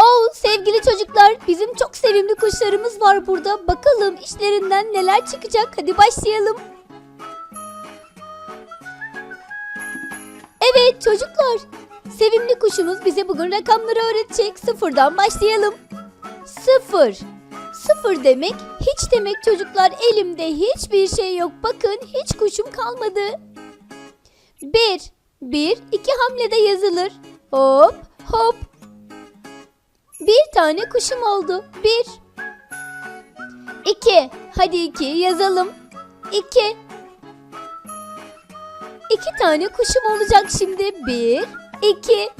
Oh sevgili çocuklar bizim çok sevimli kuşlarımız var burada. Bakalım işlerinden neler çıkacak. Hadi başlayalım. Evet çocuklar. Sevimli kuşumuz bize bugün rakamları öğretecek. Sıfırdan başlayalım. Sıfır. Sıfır demek hiç demek çocuklar. Elimde hiçbir şey yok. Bakın hiç kuşum kalmadı. Bir. Bir iki hamlede yazılır. Hop hop. Bir tane kuşum oldu. Bir. İki. Hadi iki yazalım. İki. İki tane kuşum olacak şimdi. Bir, iki.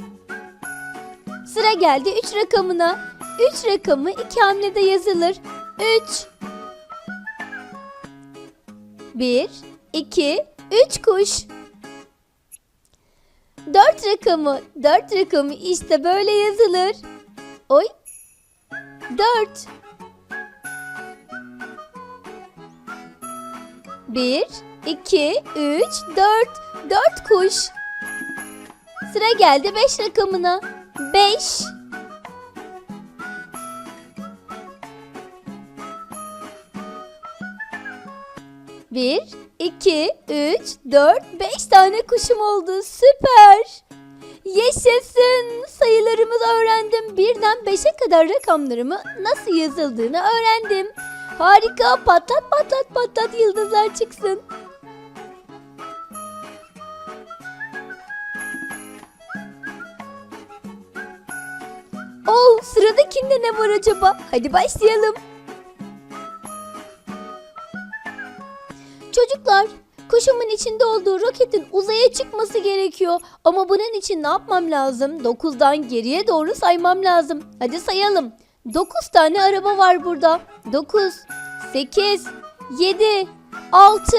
Sıra geldi üç rakamına. Üç rakamı iki hamlede yazılır. Üç. Bir, iki, üç kuş. Dört rakamı, dört rakamı işte böyle yazılır. Oy. Dört. Bir, iki, üç, dört. Dört kuş. Sıra geldi beş rakamına. Beş. Bir, iki, üç, dört, beş tane kuşum oldu. Süper. Yaşasın. Sayılarımı öğrendim. Birden beşe kadar rakamlarımı nasıl yazıldığını öğrendim. Harika. Patlat patlat patlat yıldızlar çıksın. Oh sıradakinde ne var acaba? Hadi başlayalım. Çocuklar, kuşumun içinde olduğu roketin uzaya çıkması gerekiyor. Ama bunun için ne yapmam lazım? 9'dan geriye doğru saymam lazım. Hadi sayalım. 9 tane araba var burada. 9, 8, 7, 6,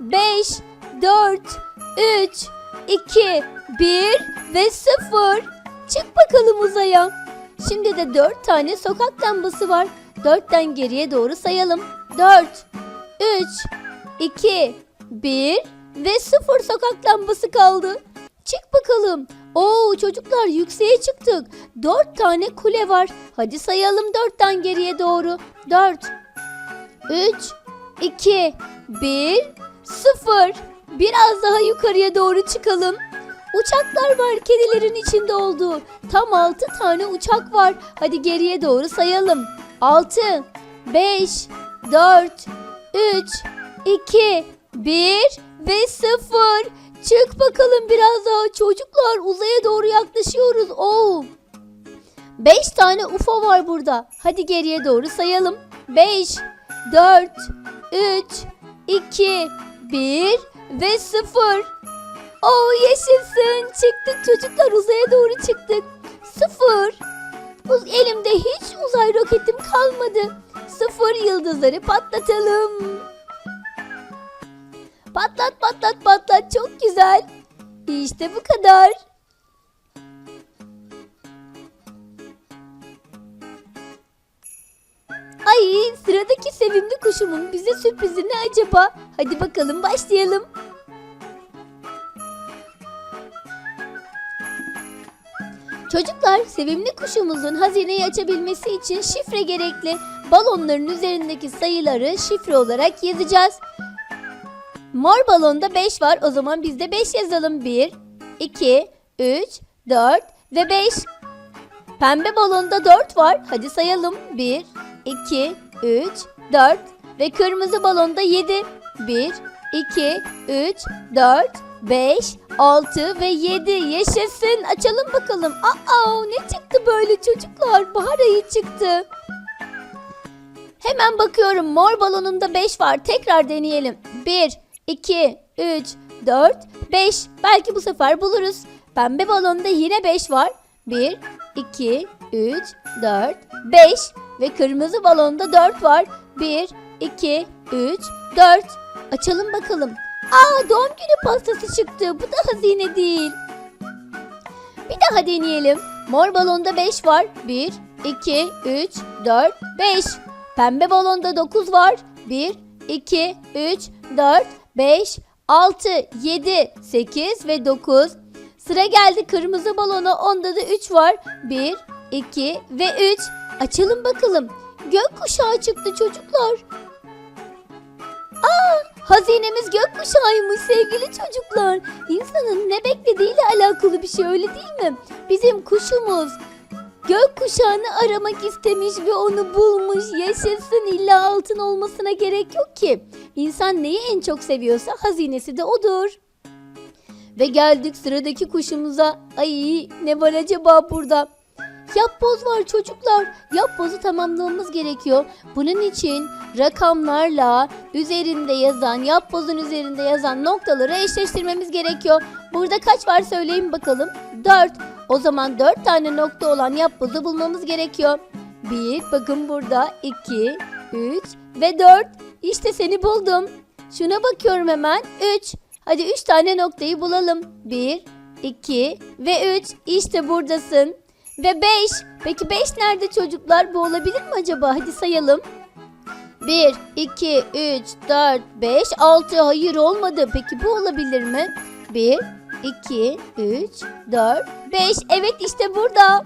5, 4, 3, 2, 1 ve 0. Çık bakalım uzaya. Şimdi de 4 tane sokak lambası var. 4'ten geriye doğru sayalım. 4, 3, 2, 1 ve 0 sokak lambası kaldı. Çık bakalım. Oo çocuklar yükseğe çıktık. 4 tane kule var. Hadi sayalım 4'ten geriye doğru. 4, 3, 2, 1, 0. Biraz daha yukarıya doğru çıkalım. Uçaklar var kedilerin içinde olduğu. Tam 6 tane uçak var. Hadi geriye doğru sayalım. 6, 5, 4, 3, 2, 1 ve 0. Çık bakalım biraz daha çocuklar uzaya doğru yaklaşıyoruz. Oo. 5 tane UFO var burada. Hadi geriye doğru sayalım. 5, 4, 3, 2, 1 ve 0. Oo yaşasın. Çıktık çocuklar uzaya doğru çıktık. 0. Uz elimde hiç uzay roketim kalmadı. 0 yıldızları patlatalım. Patlat patlat patlat çok güzel. İşte bu kadar. Ay sıradaki sevimli kuşumun bize sürprizi ne acaba? Hadi bakalım başlayalım. Çocuklar, sevimli kuşumuzun hazineyi açabilmesi için şifre gerekli. Balonların üzerindeki sayıları şifre olarak yazacağız. Mor balonda 5 var. O zaman biz de 5 yazalım. 1, 2, 3, 4 ve 5. Pembe balonda 4 var. Hadi sayalım. 1, 2, 3, 4 ve kırmızı balonda 7. 1, 2, 3, 4, 5, 6 ve 7. Yaşasın. Açalım bakalım. Aa ne çıktı böyle çocuklar? Bahar ayı çıktı. Hemen bakıyorum. Mor balonunda 5 var. Tekrar deneyelim. 1, 2, 3, 4, 5. Belki bu sefer buluruz. Pembe balonda yine 5 var. 1, 2, 3, 4, 5. Ve kırmızı balonda 4 var. 1, 2, 3, 4. Açalım bakalım. Aa doğum günü pastası çıktı. Bu da hazine değil. Bir daha deneyelim. Mor balonda 5 var. 1, 2, 3, 4, 5. Pembe balonda 9 var. 1, 2, 3, 4, 5, 6, 7, 8 ve 9. Sıra geldi kırmızı balona. Onda da 3 var. 1, 2 ve 3. Açalım bakalım. Gökkuşağı çıktı çocuklar. Aa, hazinemiz gökkuşağıymış sevgili çocuklar. İnsanın ne beklediğiyle alakalı bir şey öyle değil mi? Bizim kuşumuz gökkuşağını aramak istemiş ve onu bulmuş. Yaşasın illa altın olmasına gerek yok ki. İnsan neyi en çok seviyorsa hazinesi de odur. Ve geldik sıradaki kuşumuza. Ay ne var acaba burada? Yapboz var çocuklar. Yapbozu tamamlamamız gerekiyor. Bunun için rakamlarla üzerinde yazan, yapbozun üzerinde yazan noktaları eşleştirmemiz gerekiyor. Burada kaç var söyleyin bakalım. 4. O zaman 4 tane nokta olan yapbozu bulmamız gerekiyor. 1, bakın burada 2, 3 ve 4. İşte seni buldum. Şuna bakıyorum hemen. 3. Hadi 3 tane noktayı bulalım. 1, 2 ve 3. İşte buradasın. Ve 5. Peki 5 nerede çocuklar? Bu olabilir mi acaba? Hadi sayalım. 1, 2, 3, 4, 5, 6. Hayır olmadı. Peki bu olabilir mi? 1, 2, 3, 4, 5. Evet işte burada.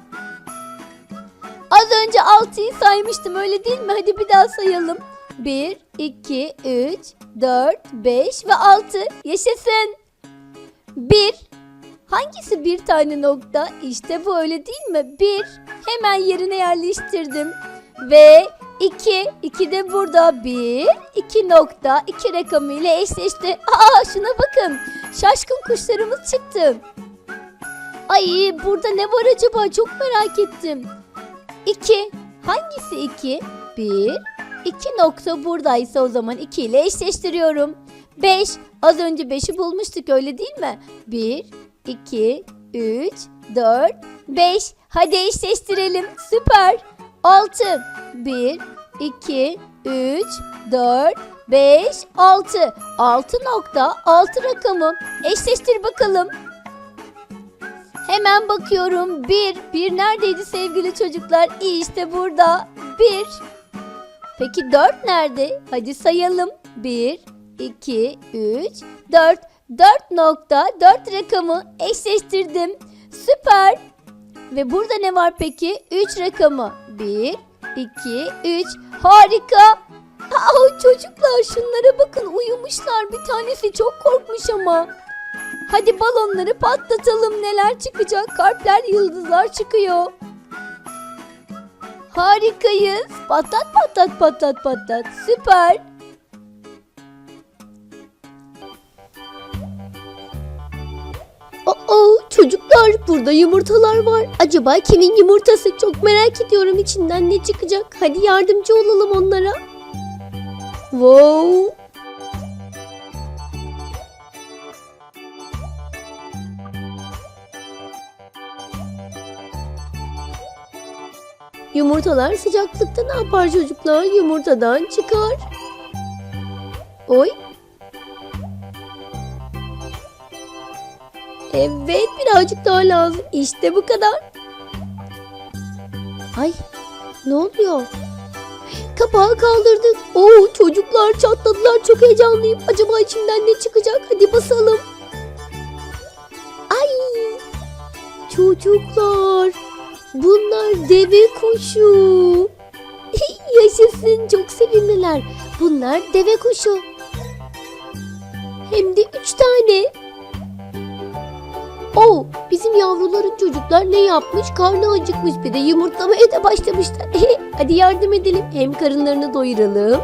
Az önce 6'yı saymıştım öyle değil mi? Hadi bir daha sayalım. 1, 2, 3, 4, 5 ve 6. Yaşasın. 1. Hangisi bir tane nokta? İşte bu öyle değil mi? 1. Hemen yerine yerleştirdim. Ve 2. 2 de burada. 1. 2 nokta. 2 rakamıyla eşleşti. Aa şuna bakın. Şaşkın kuşlarımız çıktı. Ay burada ne var acaba? Çok merak ettim. 2. Hangisi 2? 1. 2 nokta buradaysa o zaman 2 ile eşleştiriyorum. 5. Az önce 5'i bulmuştuk öyle değil mi? 1, 2, 3, 4, 5. Hadi eşleştirelim. Süper. 6. 1, 2, 3, 4, 5, 6. 6 nokta 6 rakamı. Eşleştir bakalım. Hemen bakıyorum. 1. 1 neredeydi sevgili çocuklar? İşte burada. 1. Peki 4 nerede? Hadi sayalım. 1, 2, 3, 4. 4 nokta 4 rakamı eşleştirdim. Süper. Ve burada ne var peki? 3 rakamı. 1, 2, 3. Harika. Aa, çocuklar şunlara bakın uyumuşlar. Bir tanesi çok korkmuş ama. Hadi balonları patlatalım. Neler çıkacak? Kalpler, yıldızlar çıkıyor. Harikayız. Patlat patlat patlat patlat. Süper. Oo, çocuklar burada yumurtalar var. Acaba kimin yumurtası? Çok merak ediyorum içinden ne çıkacak. Hadi yardımcı olalım onlara. Wow. Yumurtalar sıcaklıkta ne yapar çocuklar? Yumurtadan çıkar. Oy. Evet birazcık daha lazım. İşte bu kadar. Ay ne oluyor? Kapağı kaldırdık. Oo çocuklar çatladılar. Çok heyecanlıyım. Acaba içinden ne çıkacak? Hadi basalım. Ay çocuklar. Bunlar deve kuşu. Yaşasın çok sevindiler. Bunlar deve kuşu. Hem de üç tane. Oo, bizim yavruların çocuklar ne yapmış? Karnı acıkmış bir de yumurtlamaya da başlamışlar. Hadi yardım edelim. Hem karınlarını doyuralım.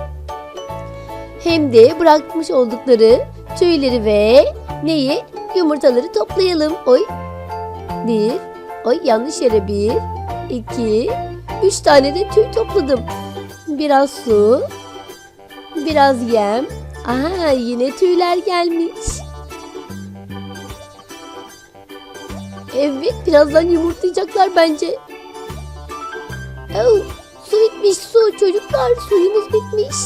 Hem de bırakmış oldukları tüyleri ve neyi? Yumurtaları toplayalım. Oy. Bir. Oy yanlış yere bir. iki, Üç tane de tüy topladım. Biraz su. Biraz yem. Aa yine tüyler gelmiş. Evet birazdan yumurtlayacaklar bence. Oh, su bitmiş su çocuklar suyumuz bitmiş.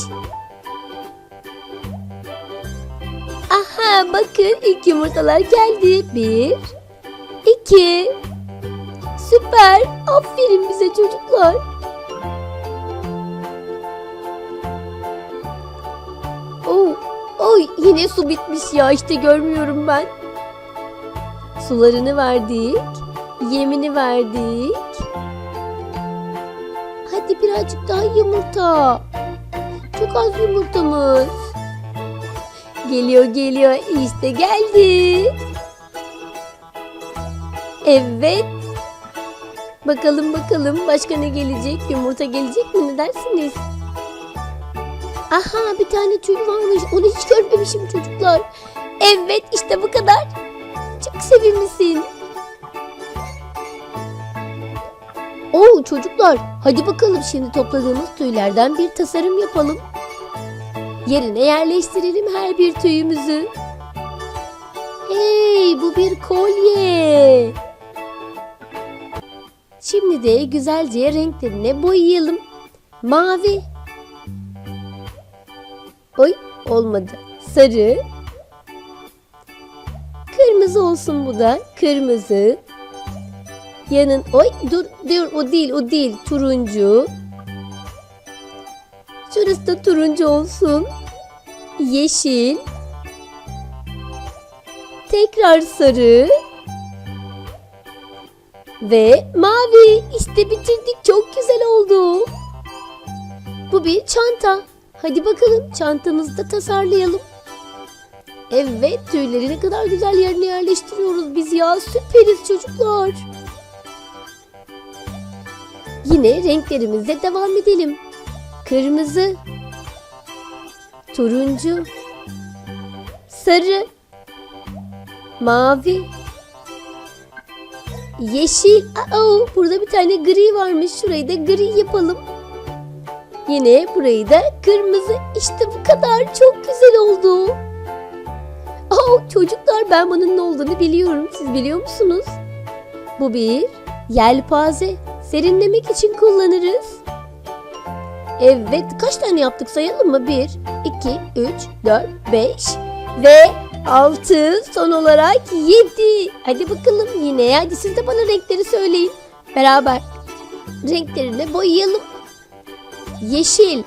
Ha, bakın ilk yumurtalar geldi. Bir, iki. Süper. Aferin bize çocuklar. Oh, oy yine su bitmiş ya işte görmüyorum ben. Sularını verdik. Yemini verdik. Hadi birazcık daha yumurta. Çok az yumurtamız. Geliyor geliyor işte geldi. Evet. Bakalım bakalım başka ne gelecek? Yumurta gelecek mi ne dersiniz? Aha bir tane tül varmış. Onu hiç görmemişim çocuklar. Evet işte bu kadar. Çok sevimlisin. Oo çocuklar hadi bakalım şimdi topladığımız tüylerden bir tasarım yapalım. Yerine yerleştirelim her bir tüyümüzü. Hey bu bir kolye. Şimdi de güzelce renklerine boyayalım. Mavi. Oy olmadı. Sarı. Kırmızı olsun bu da. Kırmızı. Yanın oy dur dur o değil o değil turuncu. Şurası da turuncu olsun. Yeşil. Tekrar sarı. Ve mavi. İşte bitirdik. Çok güzel oldu. Bu bir çanta. Hadi bakalım çantamızı da tasarlayalım. Evet tüyleri ne kadar güzel yerine yerleştiriyoruz biz ya. Süperiz çocuklar. Yine renklerimizle devam edelim. Kırmızı, turuncu, sarı, mavi, yeşil. Aa, burada bir tane gri varmış. Şurayı da gri yapalım. Yine burayı da kırmızı. İşte bu kadar. Çok güzel oldu. Aa, çocuklar ben bunun ne olduğunu biliyorum. Siz biliyor musunuz? Bu bir yelpaze. Serinlemek için kullanırız. Evet kaç tane yaptık sayalım mı? 1, 2, 3, 4, 5 ve 6 son olarak 7. Hadi bakalım yine hadi siz de bana renkleri söyleyin. Beraber renklerini boyayalım. Yeşil,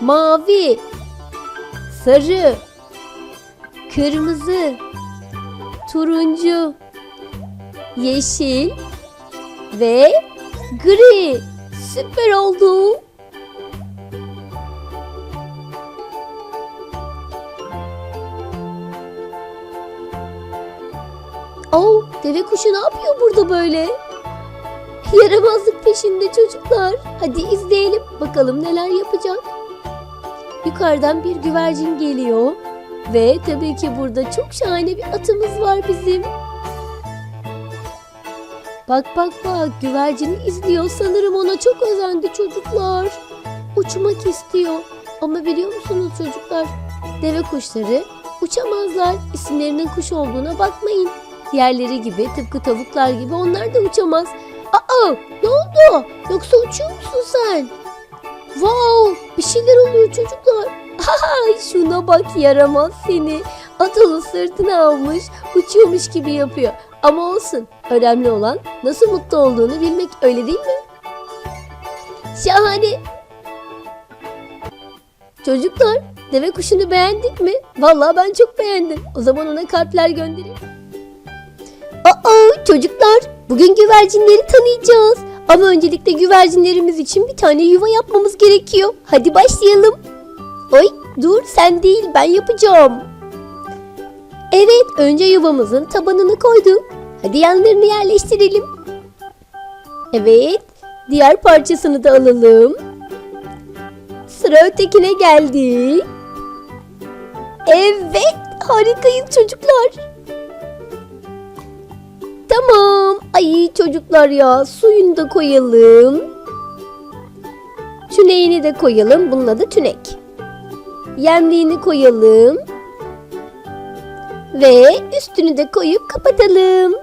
mavi, sarı, kırmızı, turuncu, yeşil ve gri. Süper oldu. Oh, deve kuşu ne yapıyor burada böyle? Yaramazlık peşinde çocuklar. Hadi izleyelim. Bakalım neler yapacak. Yukarıdan bir güvercin geliyor. Ve tabii ki burada çok şahane bir atımız var bizim. Bak bak bak güvercini izliyor. Sanırım ona çok özendi çocuklar. Uçmak istiyor. Ama biliyor musunuz çocuklar? Deve kuşları uçamazlar. İsimlerinin kuş olduğuna bakmayın. Diğerleri gibi tıpkı tavuklar gibi onlar da uçamaz. Aa ne oldu? Yoksa uçuyor musun sen? Wow bir şeyler oluyor çocuklar. Şuna bak yaramaz seni. At onu sırtına almış uçuyormuş gibi yapıyor. Ama olsun önemli olan nasıl mutlu olduğunu bilmek öyle değil mi? Şahane. Çocuklar deve kuşunu beğendik mi? Vallahi ben çok beğendim. O zaman ona kalpler göndereyim. Aa çocuklar bugün güvercinleri tanıyacağız. Ama öncelikle güvercinlerimiz için bir tane yuva yapmamız gerekiyor. Hadi başlayalım. Oy dur sen değil ben yapacağım. Evet önce yuvamızın tabanını koyduk. Hadi yanlarını yerleştirelim. Evet diğer parçasını da alalım. Sıra ötekine geldi. Evet harikayız çocuklar. Tamam. Ay çocuklar ya suyunu da koyalım. Tüneğini de koyalım. Bunun adı tünek. Yemliğini koyalım. Ve üstünü de koyup kapatalım.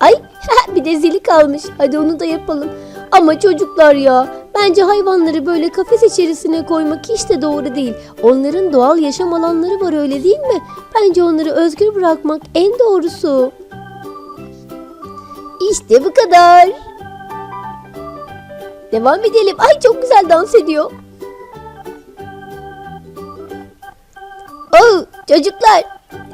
Ay bir de zili kalmış. Hadi onu da yapalım. Ama çocuklar ya bence hayvanları böyle kafes içerisine koymak hiç de doğru değil. Onların doğal yaşam alanları var öyle değil mi? Bence onları özgür bırakmak en doğrusu. İşte bu kadar. Devam edelim. Ay çok güzel dans ediyor. Oh çocuklar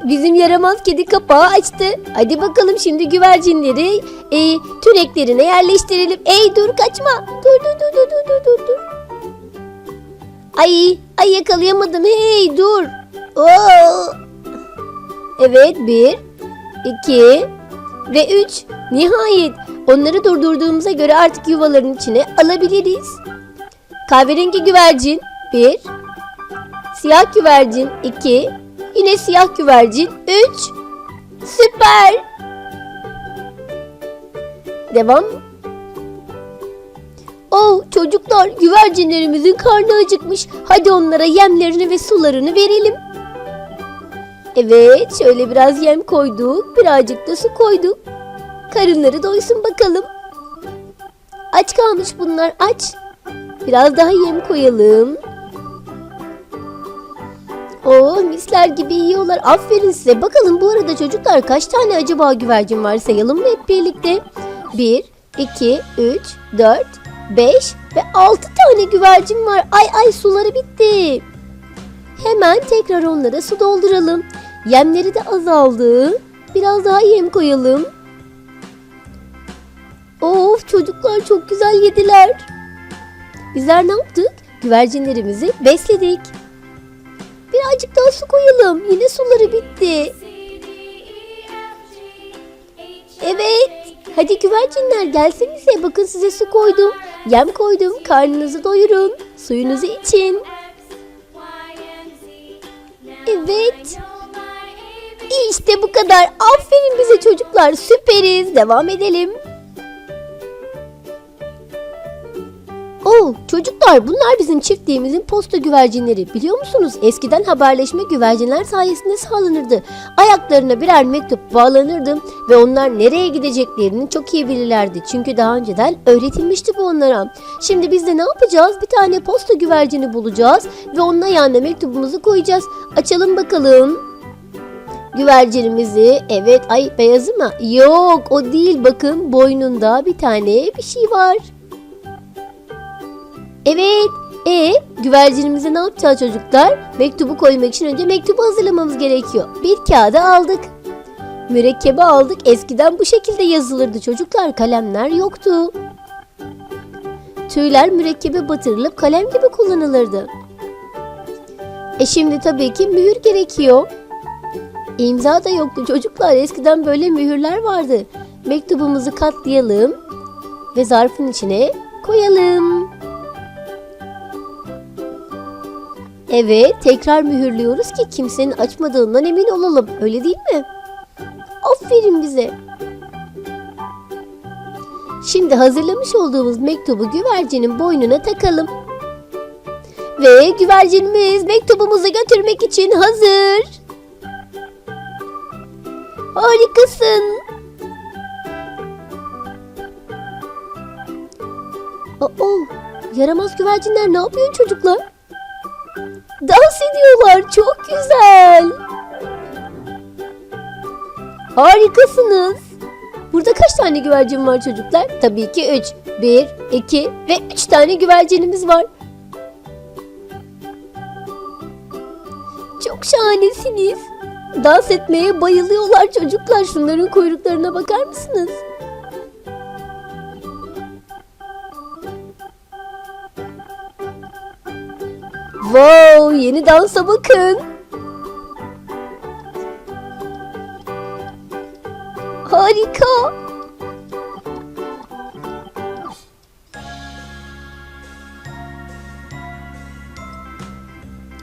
bizim yaramaz kedi kapağı açtı. Hadi bakalım şimdi güvercinleri e, tüneklerine yerleştirelim. Ey dur kaçma. Dur dur dur dur dur dur dur. Ay ay yakalayamadım. Hey dur. Oo. Evet bir, iki ve üç. Nihayet onları durdurduğumuza göre artık yuvaların içine alabiliriz. Kahverengi güvercin bir, siyah güvercin iki, yine siyah güvercin üç. Süper. Devam. Oh çocuklar güvercinlerimizin karnı acıkmış. Hadi onlara yemlerini ve sularını verelim. Evet, şöyle biraz yem koyduk, birazcık da su koyduk. Karınları doysun bakalım. Aç kalmış bunlar, aç. Biraz daha yem koyalım. Oo, misler gibi yiyorlar. Aferin size. Bakalım bu arada çocuklar kaç tane acaba güvercin var sayalım mı hep birlikte? 1, 2, 3, 4, 5 ve 6 tane güvercin var. Ay ay suları bitti. Hemen tekrar onlara su dolduralım. Yemleri de azaldı. Biraz daha yem koyalım. Of çocuklar çok güzel yediler. Bizler ne yaptık? Güvercinlerimizi besledik. Birazcık daha su koyalım. Yine suları bitti. Evet. Hadi güvercinler gelsenize. Bakın size su koydum. Yem koydum. Karnınızı doyurun. Suyunuzu için. Evet. İşte bu kadar. Aferin bize çocuklar. Süperiz. Devam edelim. Oo, çocuklar bunlar bizim çiftliğimizin posta güvercinleri. Biliyor musunuz? Eskiden haberleşme güvercinler sayesinde sağlanırdı. Ayaklarına birer mektup bağlanırdı ve onlar nereye gideceklerini çok iyi bilirlerdi. Çünkü daha önceden öğretilmişti bu onlara. Şimdi biz de ne yapacağız? Bir tane posta güvercini bulacağız ve onun ayağına mektubumuzu koyacağız. Açalım bakalım. Güvercinimizi evet ay beyazı mı? Yok o değil bakın boynunda bir tane bir şey var. Evet. E güvercinimize ne yapacağız çocuklar? Mektubu koymak için önce mektubu hazırlamamız gerekiyor. Bir kağıda aldık. Mürekkebi aldık. Eskiden bu şekilde yazılırdı çocuklar. Kalemler yoktu. Tüyler mürekkebe batırılıp kalem gibi kullanılırdı. E şimdi tabii ki mühür gerekiyor. İmza da yoktu çocuklar. Eskiden böyle mühürler vardı. Mektubumuzu katlayalım ve zarfın içine koyalım. Evet, tekrar mühürlüyoruz ki kimsenin açmadığından emin olalım. Öyle değil mi? Aferin bize. Şimdi hazırlamış olduğumuz mektubu güvercinin boynuna takalım. Ve güvercinimiz mektubumuzu götürmek için hazır. Harikasın. Aa, yaramaz güvercinler ne yapıyor çocuklar? Dans ediyorlar. Çok güzel. Harikasınız. Burada kaç tane güvercin var çocuklar? Tabii ki 3. 1, 2 ve 3 tane güvercinimiz var. Çok şahanesiniz. Dans etmeye bayılıyorlar çocuklar. Şunların kuyruklarına bakar mısınız? Wow, yeni dansa bakın. Harika.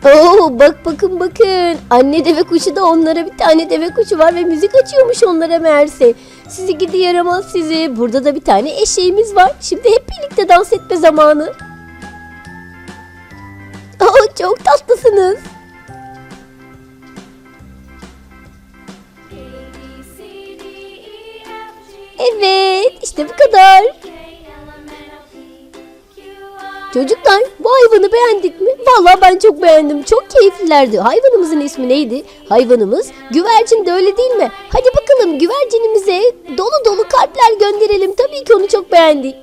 Oo, bak bakın bakın. Anne deve kuşu da onlara bir tane deve kuşu var ve müzik açıyormuş onlara meğerse. Sizi gidi yaramaz sizi. Burada da bir tane eşeğimiz var. Şimdi hep birlikte dans etme zamanı. Aa, çok tatlısınız. Evet, işte bu kadar. Çocuklar, bu hayvanı beğendik mi? Vallahi ben çok beğendim. Çok keyiflilerdi. Hayvanımızın ismi neydi? Hayvanımız güvercin de öyle değil mi? Hadi bakalım güvercinimize dolu dolu kalpler gönderelim. Tabii ki onu çok beğendik.